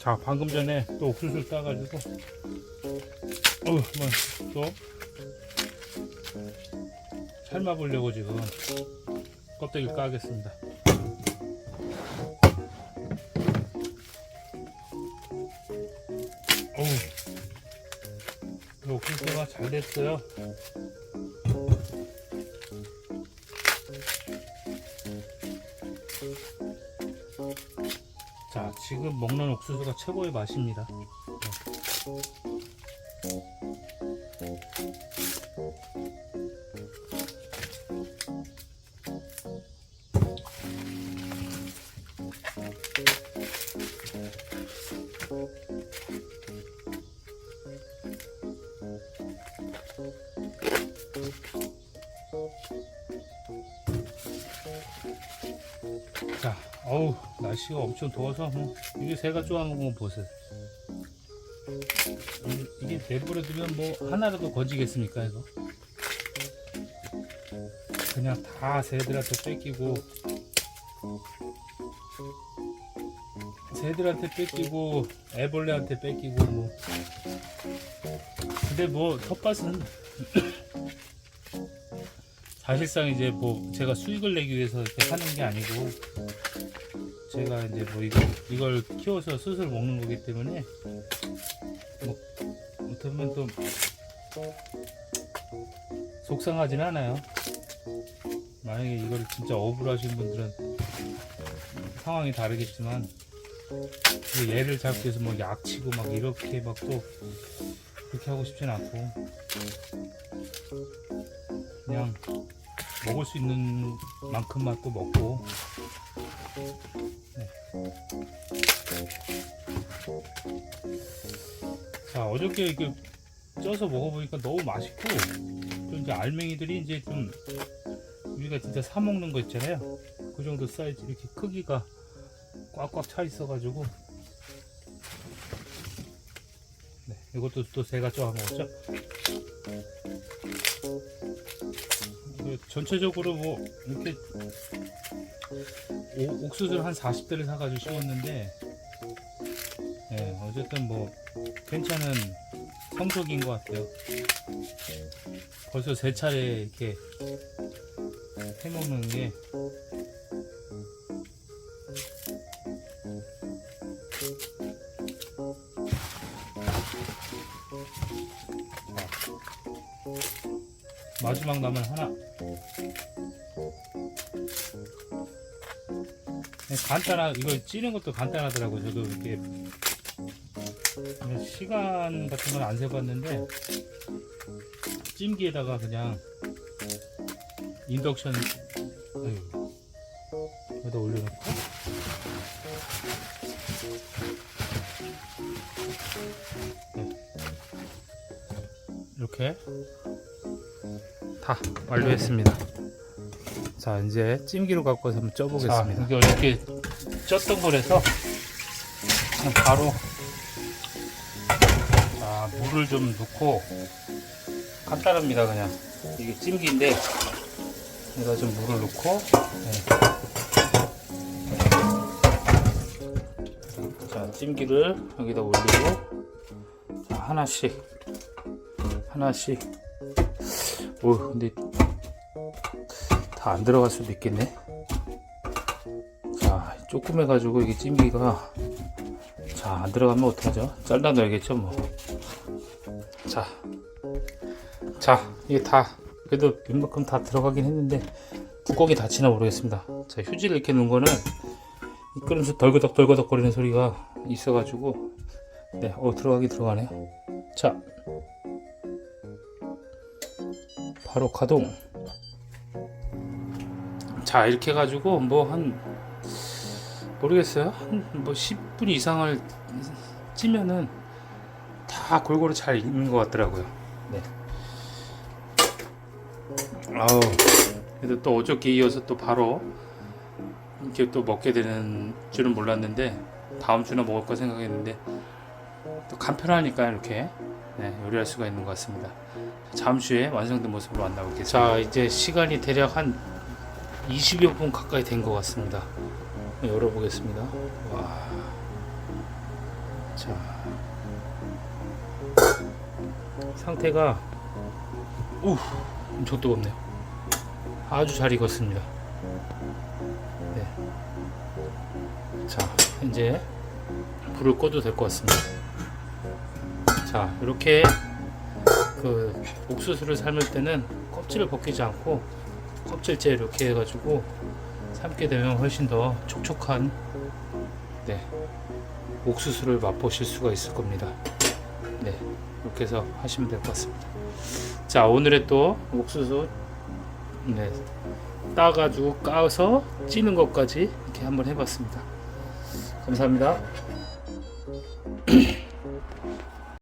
자 방금 전에 또 옥수수를 따가지고. 어우 뭐또 삶아 보려고 지금 껍데기를 까겠습니다. 어우 이 옥수수가 잘 됐어요 지금 먹는 옥수수가 최고의 맛입니다. 자, 어우 날씨가 엄청 더워서 뭐, 이게 새가 쪼아먹은 거 보세요. 이- 이게 내버려 두면 뭐 하나라도 건지겠습니까 이거? 그냥 다 새들한테 뺏기고 새들한테 뺏기고 애벌레한테 뺏기고 뭐 근데 뭐 텃밭은 사실상 이제 뭐 제가 수익을 내기 위해서 이렇게 하는 게 아니고 제가 이제 뭐 이거 이걸 키워서 스스로 먹는 거기 때문에 뭐 어떻게 보면 또 속상하진 않아요. 만약에 이걸 진짜 하시는 분들은 상황이 다르겠지만 그 얘를 잡기 위해서 뭐 약치고 막 이렇게 막 또 그렇게 하고 싶진 않고 그냥 먹을 수 있는 만큼만 또 먹고. 네. 자 어저께 이렇게 쪄서 먹어보니까 너무 맛있고 또 이제 알맹이들이 이제 좀 우리가 진짜 사 먹는 거 있잖아요. 그 정도 사이즈 이렇게 크기가 꽉꽉 차 있어 가지고. 네, 이것도 또 제가 쪄 먹었죠? 그 전체적으로 뭐 이렇게 오- 옥수수를 한 40대를 사가지고 심었는데 예, 어쨌든 뭐 괜찮은 성적인 것 같아요. 벌써 세 차례 이렇게 해먹는 게 마지막 남은 하나 네, 간단한 이거 찌는 것도 간단하더라고요. 저도 이렇게 시간 같은 건 안 세봤는데 찜기에다가 그냥 인덕션 여기다 올려놓고 네. 이렇게 다 완료했습니다. 자 이제 찜기로 갖고 와서 한번 쪄보겠습니다. 이게 어저께 쪘던 거라서 그냥 바로 자 물을 좀 넣고 간단합니다 그냥 이게 찜기인데 여기다 좀 물을 넣고 네. 자 찜기를 여기다 올리고 자 하나씩 하나씩 오 근데 다 안 들어갈 수도 있겠네. 자, 조금 해가지고 이게 찜기가 자, 안 들어가면 어떡하죠? 잘라 넣어야겠죠, 뭐. 자, 자, 이게 다 그래도 웬만큼 다 들어가긴 했는데 뚜껑이 닫히나 모르겠습니다. 자, 휴지를 이렇게 놓은 거는 끓으면서 덜그덕 덜그덕 거리는 소리가 있어가지고 네, 어 들어가긴 들어가네요. 자, 바로 가동. 자 이렇게 해가지고 뭐 한 모르겠어요. 한 뭐 10분 이상을 찌면은 다 골고루 잘 익는 것 같더라고요. 네. 아우 그래도 또 어저께 이어서 또 바로 이렇게 또 먹게 되는 줄은 몰랐는데 다음 주나 먹을 거 생각했는데 또 간편하니까 이렇게 네, 요리할 수가 있는 것 같습니다 다음 주에 완성된 모습으로 만나보겠습니다 자 이제 시간이 대략 한 20여 분 가까이 된 것 같습니다. 열어보겠습니다. 와. 자 상태가 우 엄청 뜨겁네요. 아주 잘 익었습니다. 네. 자 이제 불을 꺼도 될 것 같습니다. 자 이렇게 그 옥수수를 삶을 때는 껍질을 벗기지 않고 껍질째 이렇게 해가지고 삶게 되면 훨씬 더 촉촉한 네, 옥수수를 맛보실 수가 있을 겁니다. 네, 이렇게 해서 하시면 될 것 같습니다. 자, 오늘의 또 옥수수 네, 따가지고 까서 찌는 것까지 이렇게 한번 해봤습니다. 감사합니다.